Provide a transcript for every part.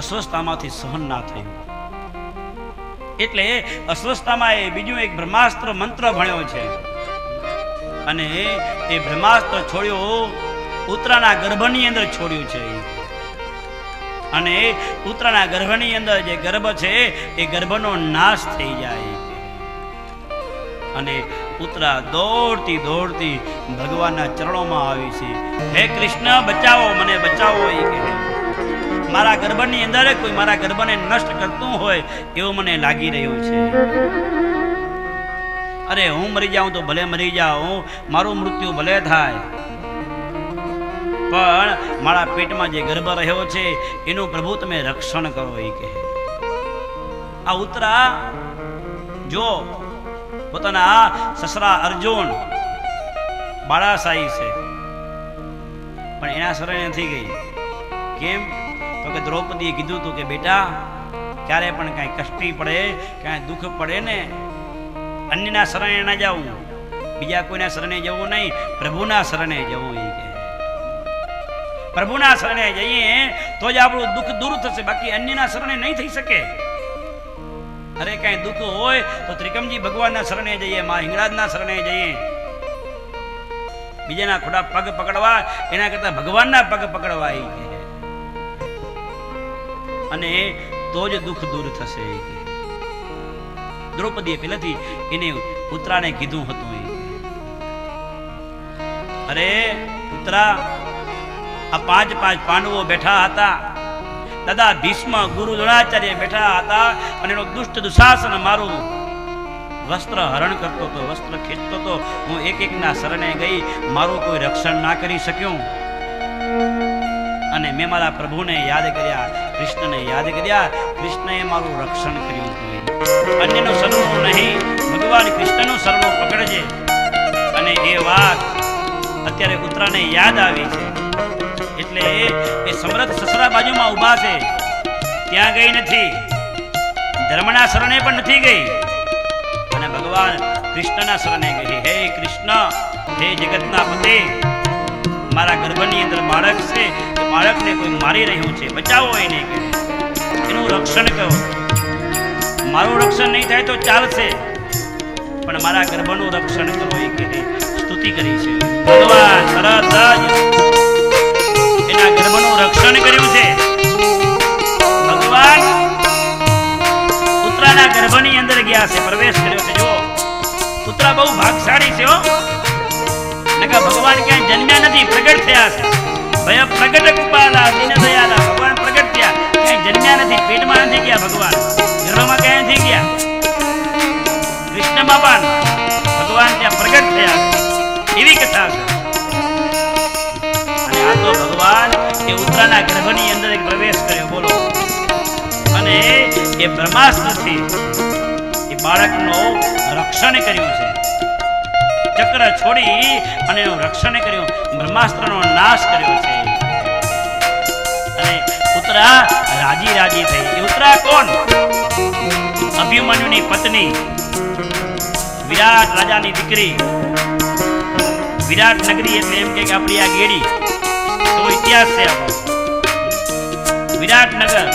અસ્વસ્થતામાંથી સહન ના થયું. એટલે અસ્વસ્થતામાં એ બીજું એક બ્રહ્માસ્ત્ર મંત્ર ભણ્યો છે. અને એ બ્રહ્માસ્ત્ર છોડ્યો ઉત્તરાના ગર્ભની અંદર છોડ્યું છે. અને ઉત્તરાના ગર્ભની અંદર જે ગર્ભ છે, એ ગર્ભનો નાશ થઈ જાય. અને ઉત્તરા દોડતી દોડતી ભગવાનના ચરણોમાં આવી છે. હે કૃષ્ણ, બચાવો, મને બચાવો, એ કહે. મારા ગરબાની અંદર કોઈ મારા ગરબાને નષ્ટ કરતું હોય એવું મને લાગી રહ્યું છે. અરે હું મરી જાઉં તો ભલે મરી જાઉં, મારું મૃત્યુ ભલે થાય. પણ મારા પેટમાં જે ગર્ભ રહ્યો છે, એનું પ્રભુ તમે રક્ષણ કરો એ કહે. આ ઉતરા જો પોતાના સસરા અર્જુન બાળાશાહી છે. પણ એના શરણે નથી ગઈ. કેમ? તો કે દ્રૌપદીએ કીધું હતું કે, બેટા, ક્યારે પણ કાંઈ કષ્ટી પડે, કાંઈ દુઃખ પડે ને, અન્યના શરણે ના જવું બીજા કોઈના શરણે જવું નહીં, પ્રભુના શરણે જવું એ કહે. પ્રભુના શરણે જઈએ તો જ આપણું દુઃખ દૂર થશે, બાકી અન્યના શરણે નહીં થઈ શકે. અરે કાંઈ દુઃખ હોય તો ત્રિકમજી ભગવાનના શરણે જઈએ, મા હિંગળાજના શરણે જઈએ. બીજાના ખોટા પગ પકડવા, એના કરતા ભગવાનના પગ પકડવા એ કહે. અને તો જ દુઃખ દૂર થશે. દ્રૌપદીએ પહેલાથી એને પુત્રાને કીધું હતું અરે પુત્રા, આ પાંચ પાંચ પાંડવો બેઠા હતા. દાદા ભીષ્મ ગુરુ દ્રોણાચાર્ય બેઠા હતા અને એનો દુષ્ટ દુશાસન મારું વસ્ત્ર હરણ કરતો હતો, વસ્ત્ર ખેંચતો હતો. હું એક એકના શરણે ગઈ. મારું કોઈ રક્ષણ ના કરી શક્યું. અને મેં મારા પ્રભુને યાદ કર્યા. કૃષ્ણને યાદ કર્યા, કૃષ્ણએ મારું રક્ષણ કર્યું હતું અન્યનું સરનું નહીં, ભગવાન કૃષ્ણનું સરનું પકડજે. અને એ વાત અત્યારે કૂતરાને યાદ આવી છે. એટલે એ સમરથ સસરા બાજુમાં ઊભા છે. ત્યાં ગઈ નથી. ધર્મના શરણે પણ નથી ગઈ. અને ભગવાન કૃષ્ણના શરણે ગઈ. હે કૃષ્ણ, હે જગતના પતે. મારા ગર્ભની અંદર બાળક છે, એ બાળકને કોઈ મારી રહ્યું છે, બચાવો એને કે. એનું રક્ષણ કરો. મારું રક્ષણ નહીં થાય તો ચાલશે. પણ મારા ગર્ભનું રક્ષણ કરો એ કે સ્તુતિ કરી છે. ભગવાન તરત ભગવાન ક્યાંય જન્મ્યા નથી, પ્રગટ થયા છે. ભય પ્રગટ કૃપાલા, દિન દયાલા, ભગવાન પ્રગટ થયા. ક્યાંય જન્મ્યા નથી, પેટમાં નથી ગયા ભગવાન. ગર્ભમાં ક્યાંય નથી ગયા. કૃષ્ણ બાપા ભગવાન ત્યાં પ્રગટ થયા. એવી કથા છે. અને આ તો ભગવાન એ ઉત્તરાના ગર્ભની અંદર એક પ્રવેશ કર્યો, બોલો. અને એ બ્રહ્માસ્ત્રથી એ બાળકનો રક્ષણ કર્યું છે. ચક્ર છોડી અને એનું રક્ષણ કર્યું. બ્રહ્માસ્ત્રનો નાશ કર્યો છે. અને ઉતરા રાજી રાજી થઈ. એ ઉતરા કોણ? અભિમન્યુની પત્ની. વિરાટ રાજાની દીકરી. વિરાટ નગરી એટલે એમ કે આપણી આ ગેડી. તો ઇતિહાસ છે આપણો વિરાટનગર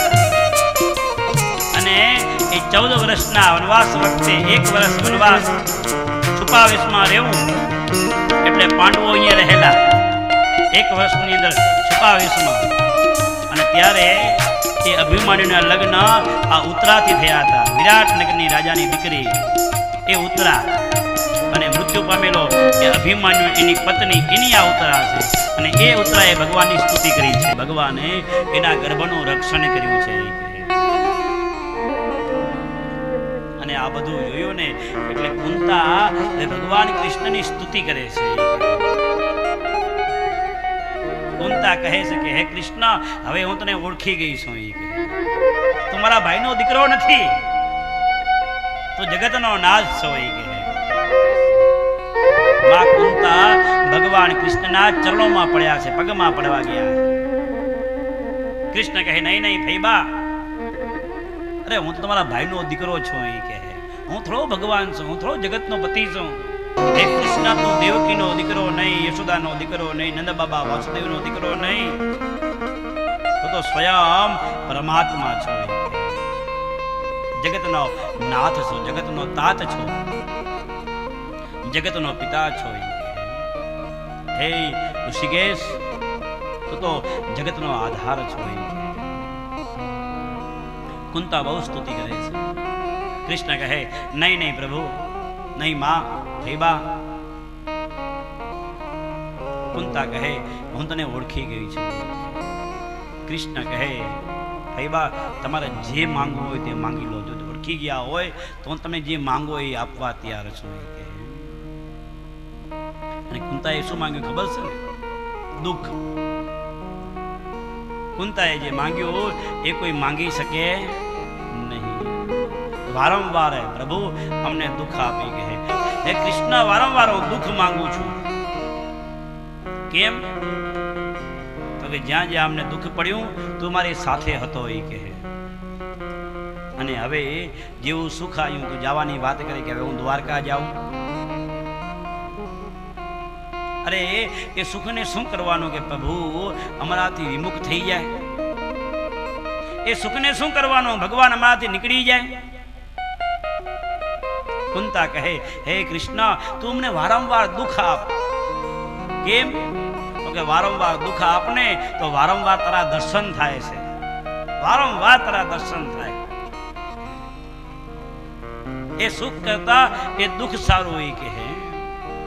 અને એ ચૌદ વર્ષના વનવાસ વખતે એક વર્ષ વનવાસ છુપાવેશમાં રહેવું. એટલે પાંડવો અહીંયા રહેલા. એક વર્ષની અંદર છુપાવેશમાં. અને ત્યારે એ અભિમાન્યુના લગ્ન આ ઉત્તરાથી થયા હતા. વિરાટનગરની રાજાની દીકરી એ ઉત્તરા. અને મૃત્યુ પામેલો એ અભિમાન્યુ એની પત્ની એની આ ઉત્તરા છે. અને એ ઉત્તરાએ ભગવાનની સ્તુતિ કરી છે. ભગવાને એના ગર્ભનું રક્ષણ કર્યું છે. અને આ બધું જોયું ને, એટલે કુંતા ભગવાન કૃષ્ણની સ્તુતિ કરે છે. કુંતા કહે છે કે, હે કૃષ્ણ, હવે હું તને ઓળખી ગઈ છું. એ તું મારા ભાઈનો દીકરો નથી. તું જગતનો નાશ છો. એ કહે. માં કુંતા ભગવાન કૃષ્ણના ચરણોમાં પડ્યા છે, પગમાં પડવા ગયા. કૃષ્ણ કહે, નહીં નહીં ફૈબા અરે હું તો તમારા ભાઈનો દીકરો છું એ કહે હું થોડો ભગવાન છું, હું થોડો જગતનો પતિ છું. હે કૃષ્ણ તું દેવકીનો દીકરો નહીં, યશોદાનો દીકરો નહીં નંદ બાબા વાસુદેવનો દીકરો નહીં. તો તો સ્વયં પરમાત્મા છો જગતનો નાથ છો, જગતનો તાત છો. જગતનો પિતા છો હે ઋષિકેશ, તું તો જગતનો આધાર છો એ. કુંતા બહુ સ્તુતિ કરે છે કૃષ્ણ કહે નહીં નહીં પ્રભુ નહીં માં હે બા કુંતા કહે હું તને ઓળખી ગઈ છું કૃષ્ણ કહે હે બા તમારે જે માંગવું હોય તે માંગી લો જો ઓળખી ગયા હોય તો તમે જે માંગો એ આપવા તૈયાર છો કે અને કુંતાએ શું માંગ્યું ખબર છે? દુઃખ. કુંતાએ જે માંગ્યું, એ કોઈ માંગી શકે વારંવાર પ્રભુ, અમને દુઃખ આપી કહે હે કૃષ્ણ, વારંવાર હું દુઃખ માંગુ છું. કેમ? તો કે જ્યાં જ્યાં અમને દુઃખ પડ્યું, તું મારી સાથે હતો એ કહે અને હવે જેવું સુખ આવ્યું તું જવાની વાત કરી કે હવે હું દ્વારકા જાઉં. અરે, એ સુખને શું કરવાનું કે પ્રભુ, અમારાથી વિમુખ થઈ જાય? એ સુખને શું કરવાનું? ભગવાન અમારાથી નીકળી જાય? કુંતા કહે, હે કૃષ્ણ, તું અમને વારંવાર દુઃખ આપ. કેમ? કે વારંવાર દુઃખ આપને તો વારંવાર તારા દર્શન થાય છે. વારંવાર તારા દર્શન થાય. એ સુખ કરતા એ દુઃખ સારું એ કહે.